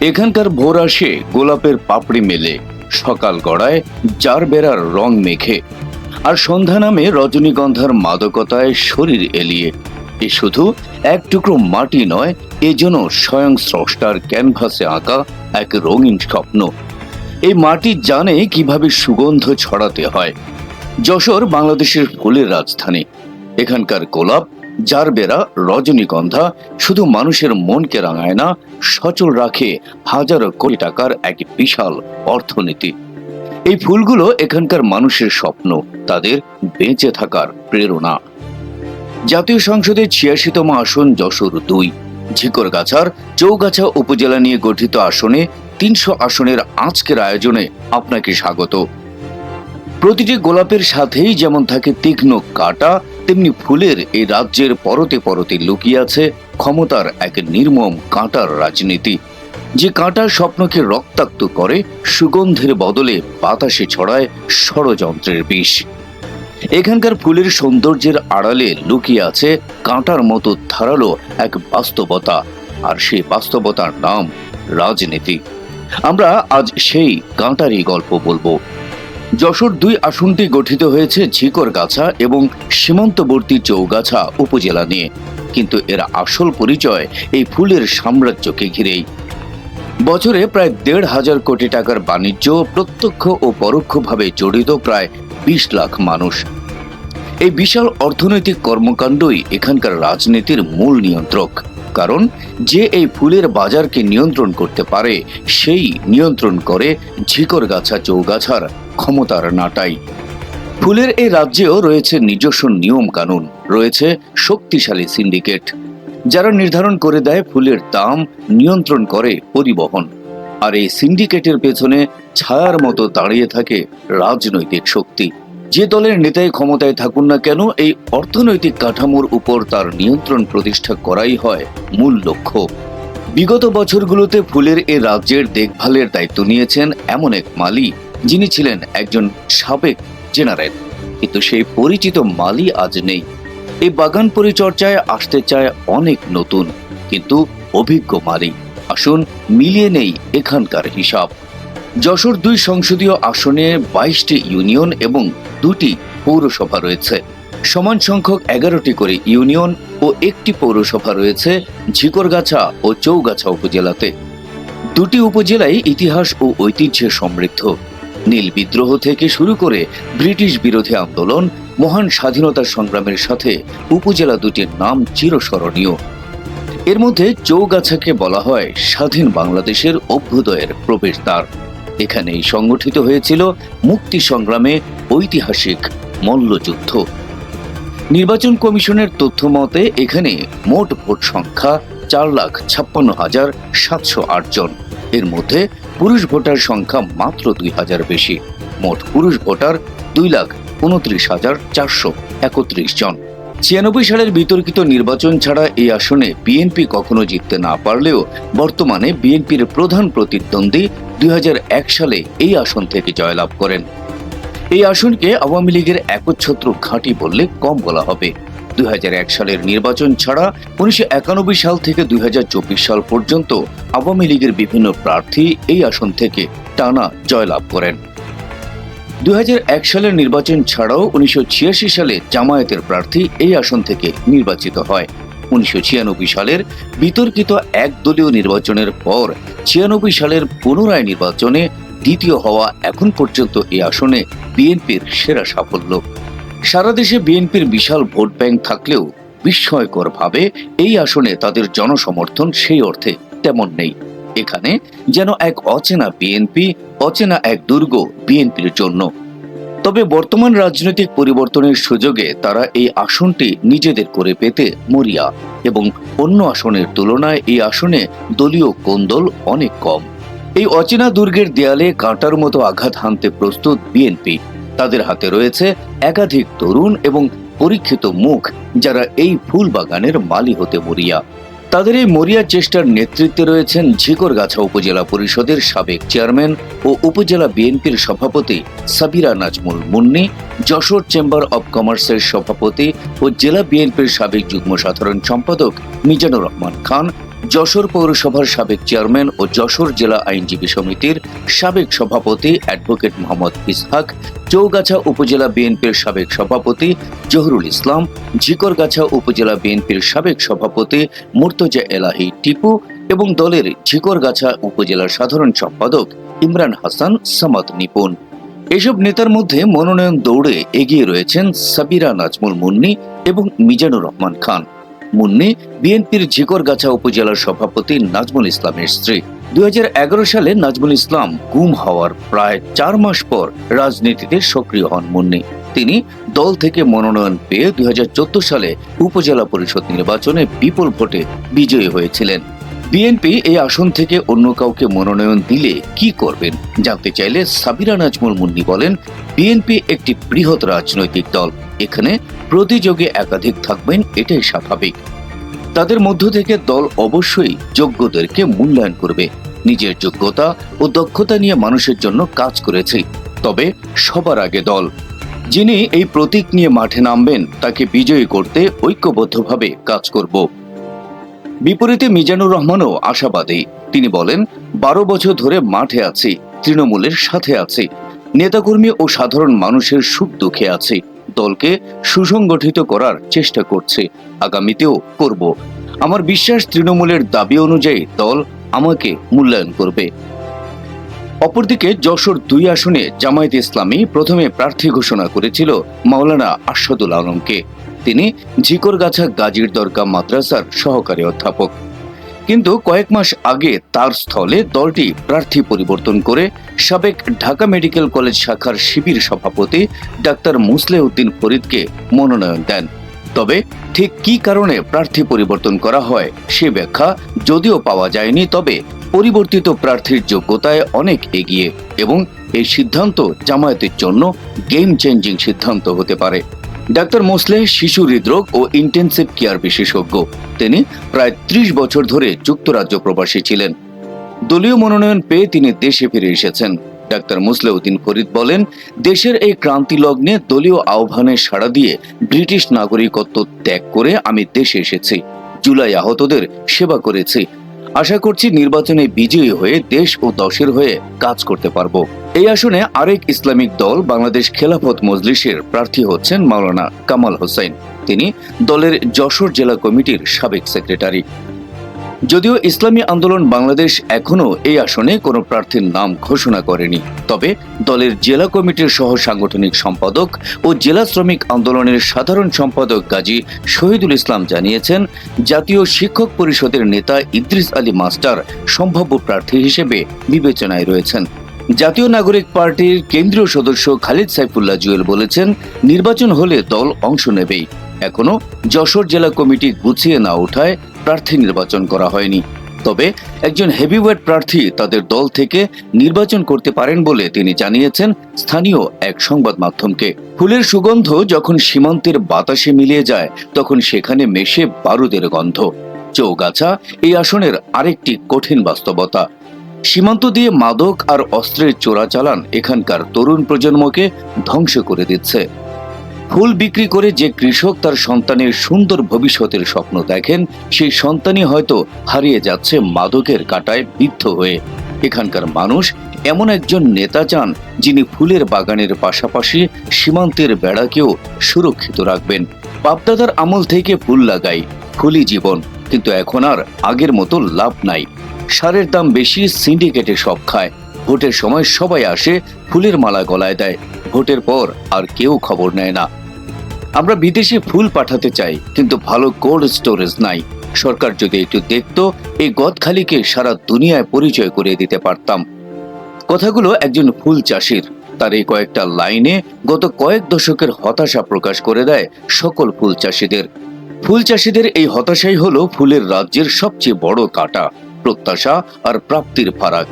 এখানকার ভোর আসে গোলাপের পাপড়ি মেলে, সকাল গড়ায় জার বেড়ার রং মেখে। আর সন্ধ্যা নামে রজনীগন্ধার মাদকতায় শরীর এলিয়ে। এ শুধু এক টুকরো মাটি নয়, এ যেন স্বয়ং স্রষ্টার ক্যানভাসে আঁকা এক রঙিন স্বপ্ন। এই মাটি জানে কীভাবে সুগন্ধ ছড়াতে হয়। যশোর বাংলাদেশের ফুলের রাজধানী। এখানকার গোলাপ জারবেরা রজনীগন্ধা শুধু মানুষের মনকে রাঙায় না, সচল রাখে হাজারো কোটি টাকার এক বিশাল অর্থনীতি। এই ফুলগুলো এখানকার মানুষের স্বপ্ন, তাদের বেঁচে থাকার প্রেরণা। জাতীয় সংসদের ছিয়াশিতম আসন যশোর দুই। ঝিকরগাছার চৌগাছা উপজেলা নিয়ে গঠিত আসনে তিনশো আসনের আজকের আয়োজনে আপনাকে স্বাগত। প্রতিটি গোলাপের সাথেই যেমন থাকে তীক্ষ্ণ কাটা তেমনি ফুলের এই রাজ্যের পরতে পরতে লুকিয়ে আছে ক্ষমতার এক নির্মম কাঁটার রাজনীতি। যে কাঁটা স্বপ্নকে রক্তাক্ত করে, সুগন্ধের বদলে বাতাসে ছড়ায় ষড়যন্ত্রের বিষ। এখানকার ফুলের সৌন্দর্যের আড়ালে লুকিয়ে আছে কাঁটার মতো ধারালো এক বাস্তবতা, আর সেই বাস্তবতার নাম রাজনীতি। আমরা আজ সেই কাঁটারই গল্প বলব। যশোর দুই আসনটি গঠিত হয়েছে ঝিকরগাছা এবং সীমান্তবর্তী চৌগাছা উপজেলা নিয়ে। কিন্তু এর আসল পরিচয় এই ফুলের সাম্রাজ্যকে ঘিরেই। বছরে প্রায় দেড় হাজার কোটি টাকার বাণিজ্য, প্রত্যক্ষ ও পরোক্ষভাবে জড়িত প্রায় বিশ লাখ মানুষ। এই বিশাল অর্থনৈতিক কর্মকাণ্ডই এখানকার রাজনীতির মূল নিয়ন্ত্রক। কারণ যে এই ফুলের বাজারকে নিয়ন্ত্রণ করতে পারে, সেই নিয়ন্ত্রণ করে ঝিকরগাছা চৌগাছার ক্ষমতার নাটাই। ফুলের এই রাজ্যেও রয়েছে নিজস্ব নিয়ম কানুন, রয়েছে শক্তিশালী সিন্ডিকেট, যারা নির্ধারণ করে দেয় ফুলের দাম, নিয়ন্ত্রণ করে পরিবহন। আর এই সিন্ডিকেটের পেছনে ছায়ার মতো দাঁড়িয়ে থাকে রাজনৈতিক শক্তি। যে দলের নেতাই ক্ষমতায় থাকুন না কেন, এই অর্থনৈতিক কাঠামোর উপর তার নিয়ন্ত্রণ প্রতিষ্ঠা করাই হয় মূল লক্ষ্য। বিগত বছরগুলোতে ফুলের এ রাজ্যের দেখভালের দায়িত্ব নিয়েছেন এমন এক মালি যিনি ছিলেন একজন সাবেক জেনারেল, কিন্তু সেই পরিচিত মালি আজ নেই। এই বাগান পরিচর্যায় আসতে চায় অনেক নতুন, কিন্তু অভিজ্ঞ মালি। আসুন, মিলিয়ে নেই এখানকার হিসাব। যশোর দুই সংসদীয় আসনে বাইশটি ইউনিয়ন এবং দুটি পৌরসভা রয়েছে। সমান সংখ্যক এগারোটি করে ইউনিয়ন ও একটি পৌরসভা রয়েছে ঝিকরগাছা ও চৌগাছা উপজেলাতে। দুটি উপজেলাই ইতিহাস ও ঐতিহ্যে সমৃদ্ধ। নীল বিদ্রোহ থেকে শুরু করে ব্রিটিশ বিরোধী আন্দোলন, মহান স্বাধীনতা সংগ্রামের সাথে উপজেলা দুটির নাম চিরস্মরণীয়। এর মধ্যে চৌগাছাকে বলা হয় স্বাধীন বাংলাদেশের অভ্যুদয়ের প্রবেশদ্বার। এখানেই সংগঠিত হয়েছিল মুক্তি সংগ্রামে ঐতিহাসিক মল্লযুদ্ধ। নির্বাচন কমিশনের তথ্য মতে, এখানে মোট ভোট সংখ্যা চার লাখ ছাপ্পান্ন হাজার সাতশো আট জন। এর মধ্যে পুরুষ ভোটার সংখ্যা মাত্র দুই হাজার বেশি। মোট পুরুষ ভোটার দুই লাখ উনত্রিশ হাজার চারশো একত্রিশ জন। ছিয়ানব্বই সালের বিতর্কিত নির্বাচন ছাড়া এই আসনে বিএনপি কখনো জিততে না পারলেও বর্তমানে বিএনপির প্রধান প্রতিদ্বন্দ্বী দুই হাজার এক সালে এই আসন থেকে জয়লাভ করেন। এই আসনকে আওয়ামী লীগের একচ্ছত্র ঘাঁটি বললে কম বলা হবে। দুই হাজার এক সালের নির্বাচন ছাড়া উনিশশো একানব্বই সাল থেকে দুই হাজার চব্বিশ সাল পর্যন্ত আওয়ামী লীগের বিভিন্ন প্রার্থী এই আসন থেকে টানা জয়লাভ করেন। দুই হাজার এক সালের নির্বাচন ছাড়াও উনিশশো ছিয়াশি সালে জামায়াতের প্রার্থী এই আসন থেকে নির্বাচিত হয়। উনিশশো ছিয়ানব্বই সালের বিতর্কিত একদলীয় নির্বাচনের পর ছিয়ানব্বই সালের পুনরায় নির্বাচনে দ্বিতীয় হওয়া এখন পর্যন্ত এই আসনে বিএনপির সেরা সাফল্য। সারা দেশে বিএনপির বিশাল ভোট ব্যাংক থাকলেও বিস্ময়করভাবে এই আসনে তাদের জনসমর্থন সেই অর্থে তেমন নেই। এখানে যেন এক অচেনা বিএনপি, অচেনা এক দুর্গ বিএনপির জন্য। তবে বর্তমান রাজনৈতিক পরিবর্তনের সুযোগে তারা এই আসনটি নিজেদের করে পেতে মরিয়া এবং অন্য আসনের তুলনায় এই আসনে দলীয় কোন্দল অনেক কম। এই অচেনা দুর্গের দেয়ালে কাঁটার মতো আঘাত হানতে প্রস্তুত বিএনপি। তাদের হাতে রয়েছে একাধিক তরুণ এবং পরীক্ষিত মুখ যারা এই ফুল বাগানের মালি হতে মরিয়া। তাদের এই মরিয়া চেষ্টার নেতৃত্বে রয়েছেন ঝিকরগাছা উপজেলা পরিষদের সাবেক চেয়ারম্যান ও উপজেলা বিএনপির সভাপতি সাবিরা নাজমুল মুন্নি, যশোর চেম্বার অব কমার্সের সভাপতি ও জেলা বিএনপির সাবেক যুগ্ম সাধারণ সম্পাদক মিজানুর রহমান খান যশোর পৌরসভার সাবেক চেয়ারম্যান ও যশোর জেলা আইনজীবী সমিতির সাবেক সভাপতি অ্যাডভোকেট মোহাম্মদ ইসহাক, চৌগাছা উপজেলা বিএনপির সাবেক সভাপতি জহুরুল ইসলাম, ঝিকরগাছা উপজেলা বিএনপির সাবেক সভাপতি মুর্তজা এলাহি টিপু এবং দলের ঝিকরগাছা উপজেলার সাধারণ সম্পাদক ইমরান হাসান, সামাদ নিপুণ। এসব নেতার মধ্যে মনোনয়ন দৌড়ে এগিয়ে রয়েছেন সাবিরা নাজমুল মুন্নি এবং মিজানুর রহমান খান। মুন্নি, বিএনপির ঝিকরগাছা উপজেলার সভাপতি নাজমুল ইসলামের স্ত্রী। দুই হাজার এগারো সালে নাজমুল ইসলাম গুম হওয়ার প্রায় চার মাস পর রাজনীতিতে সক্রিয় হন মুন্নি। তিনি দল থেকে মনোনয়ন পেয়ে দুই হাজার চোদ্দ সালে উপজেলা পরিষদ নির্বাচনে বিপুল ভোটে বিজয়ী হয়েছিলেন। বিএনপি এই আসন থেকে অন্য কাউকে মনোনয়ন দিলে কি করবেন? জানতে চাইলে সাবিরা নাজমুল মুন্নি বলেন বিএনপি একটি বৃহৎ রাজনৈতিক দল। এখানে প্রতিযোগী একাধিক থাকবেন, এটাই স্বাভাবিক। তাদের মধ্য থেকে দল অবশ্যই যোগ্যদেরকে মূল্যায়ন করবে। নিজের যোগ্যতা ও দক্ষতা নিয়ে মানুষের জন্য কাজ করেছে। তবে সবার আগে দল। যিনি এই প্রতীক নিয়ে মাঠে নামবেন, তাকে বিজয়ী করতে ঐক্যবদ্ধভাবে কাজ করব। বিপরীতে মিজানুর রহমানও আশাবাদী। তিনি বলেন, বারো বছর ধরে মাঠে আছি, তৃণমূলের সাথে আছি। নেতাকর্মী ও সাধারণ মানুষের সুখ দুঃখে আছি। দলকে সুসংগঠিত করার চেষ্টা করছে। আগামীতেও করব। আমার বিশ্বাস তৃণমূলের দাবি অনুযায়ী দল আমাকে মূল্যায়ন করবে। অপরদিকে যশোর দুই আসনে জামায়াত ইসলামী প্রথমে প্রার্থী ঘোষণা করেছিল মাওলানা আশাদুল আলমকে। তিনি ঝিকরগাছা গাজীর দরগা মাদ্রাসার সহকারী অধ্যাপক। কিন্তু কয়েক মাস আগে তার স্থলে দলটি প্রার্থী পরিবর্তন করে সাবেক ঢাকা মেডিকেল কলেজ শাখার শিবির সভাপতি ডাক্তার মুসলে উদ্দিন ফরিদকে মনোনয়ন দেন। তবে ঠিক কী কারণে প্রার্থী পরিবর্তন করা হয় সে ব্যাখ্যা যদিও পাওয়া যায়নি, তবে পরিবর্তিত প্রার্থীর যোগ্যতায় অনেক এগিয়ে এবং এই সিদ্ধান্ত জামায়াতের জন্য গেম চেঞ্জিং সিদ্ধান্ত হতে পারে। ডাক্তার মোসলে শিশু হৃদরোগ ও ইন্টেন্সিভ কেয়ার বিশেষজ্ঞ। তিনি প্রায় ত্রিশ বছর ধরে যুক্তরাজ্য প্রবাসী ছিলেন। দলীয় মনোনয়ন পেয়ে তিনি দেশে ফিরে এসেছেন। ডাক্তার মুসলেউদ্দিন ফরিদ বলেন, দেশের এই ক্রান্তি লগ্নে দলীয় আহ্বানে সাড়া দিয়ে ব্রিটিশ নাগরিকত্ব ত্যাগ করে আমি দেশে এসেছি। জুলাই আহতদের সেবা করেছি। আশা করছি নির্বাচনে বিজয়ী হয়ে দেশ ও দশের হয়ে কাজ করতে পারব। এই আসনে আরেক ইসলামিক দল বাংলাদেশ খেলাফত মজলিসের প্রার্থী হচ্ছেন মাওলানা কামাল হোসেন। তিনি দলের যশোর জেলা কমিটির সাবেক সেক্রেটারি। যদিও ইসলামী আন্দোলন বাংলাদেশ এখনও এই আসনে কোনো প্রার্থীর নাম ঘোষণা করেনি। তবে দলের জেলা কমিটির সহ সাংগঠনিক সম্পাদক ও জেলা শ্রমিক আন্দোলনের সাধারণ সম্পাদক গাজী শহীদুল ইসলাম জানিয়েছেন, জাতীয় শিক্ষক পরিষদের নেতা ইদ্রিস আলী মাস্টার সম্ভাব্য প্রার্থী হিসেবে বিবেচনায় রয়েছেন। জাতীয় নাগরিক পার্টির কেন্দ্রীয় সদস্য খালিদ সাইফুল্লাহ জুয়েল বলেছেন, নির্বাচন হলে দল অংশ নেবেই। এখনও যশোর জেলা কমিটি গুছিয়ে না ওঠায় প্রার্থী নির্বাচন করা হয়নি। তবে একজন হেভিওয়েট প্রার্থী তাদের দল থেকে নির্বাচন করতে পারেন বলে তিনি জানিয়েছেন স্থানীয় এক সংবাদ মাধ্যমকে। ফুলের সুগন্ধ যখন সীমান্তের বাতাসে মিলিয়ে যায়, তখন সেখানে মেশে বারুদের গন্ধ। চৌগাছা এই আসনের আরেকটি কঠিন বাস্তবতা। সীমান্ত দিয়ে মাদক আর অস্ত্রের চোরাচালান এখানকার তরুণ প্রজন্মকে ধ্বংস করে দিচ্ছে। ফুল বিক্রি করে যে কৃষক তার সন্তানের সুন্দর ভবিষ্যতের স্বপ্ন দেখেন, সেই সন্তানই হয়তো হারিয়ে যাচ্ছে মাদকের কাটায় বিদ্ধ হয়ে। এখানকার মানুষ এমন একজন নেতা চান, যিনি ফুলের বাগানের পাশাপাশি সীমান্তের বেড়াকেও সুরক্ষিত রাখবেন। বাপদাদার আমল থেকে ফুল লাগাই, ফুলই জীবন, কিন্তু এখন আর আগের মতো লাভ নাই। সারের দাম বেশি, সিন্ডিকেটে সব খায়। ভোটের সময় সবাই আসে, ফুলের মালা গলায় দেয়। ভোটের পর আর কেউ খবর নেয় না। আমরা বিদেশে ফুল পাঠাতে চাই, কিন্তু ভালো কোল্ড স্টোরেজ নাই। সরকার যদি একটু দেখতো, এই গদখালিকে সারা দুনিয়ায় পরিচয় করিয়ে দিতে পারতাম। কথাগুলো একজন ফুল চাষির। তার এই কয়েকটা লাইনে গত কয়েক দশকের হতাশা প্রকাশ করে দেয় সকল ফুল চাষিদের। ফুল চাষিদের এই হতাশাই হলো ফুলের রাজ্যের সবচেয়ে বড় কাটা, প্রত্যাশা আর প্রাপ্তির ফারাক।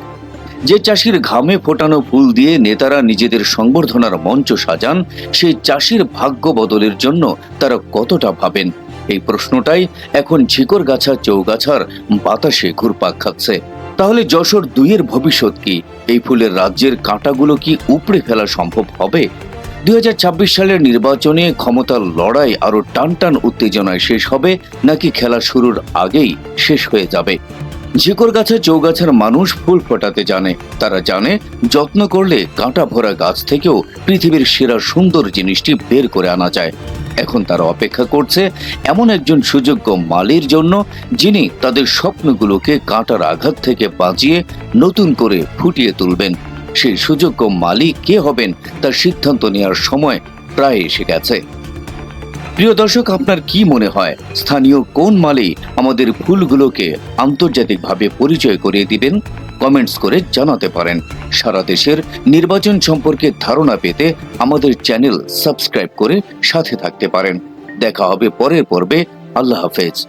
যে চাষির ঘামে ফোটানো ফুল দিয়ে নেতারা নিজেদের সংবর্ধনার মঞ্চ সাজান, সেই চাষির ভাগ্য বদলের জন্য তারা কতটা ভাবেন? এই প্রশ্নটাই এখন ঝিকরগাছা চৌগাছার বাতাসে ঘুরপাক খাচ্ছে। তাহলে যশোর দুইয়ের ভবিষ্যৎ কি? এই ফুলের রাজ্যের কাঁটাগুলো কি উপড়ে ফেলা সম্ভব হবে? দু হাজার ছাব্বিশ সালের নির্বাচনে ক্ষমতার লড়াই আরও টানটান উত্তেজনায় শেষ হবে, নাকি খেলা শুরুর আগেই শেষ হয়ে যাবে? ঝিকর গাছে চৌগাছার মানুষ ফুল ফোটাতে জানে। তারা জানে, যত্ন করলে কাঁটা ভরা গাছ থেকেও পৃথিবীর সেরা সুন্দর জিনিসটি বের করে আনা যায়। এখন তারা অপেক্ষা করছে এমন একজন সুযোগ্য মালির জন্য, যিনি তাদের স্বপ্নগুলোকে কাঁটার আঘাত থেকে বাঁচিয়ে নতুন করে ফুটিয়ে তুলবেন। সেই সুযোগ্য মালিক কে হবেন, তার সিদ্ধান্ত নেওয়ার সময় প্রায় এসে গেছে। প্রিয় দর্শক, আপনার কি মনে হয়? স্থানীয় কোন মালি আমাদের ফুলগুলোকে আন্তর্জাতিকভাবে পরিচয় করিয়ে দিবেন? কমেন্টস করে জানাতে পারেন। সারা দেশের নির্বাচন সম্পর্কে ধারণা পেতে আমাদের চ্যানেল সাবস্ক্রাইব করে সাথে থাকতে পারেন। দেখা হবে পরের পর্বে। আল্লাহ হাফেজ।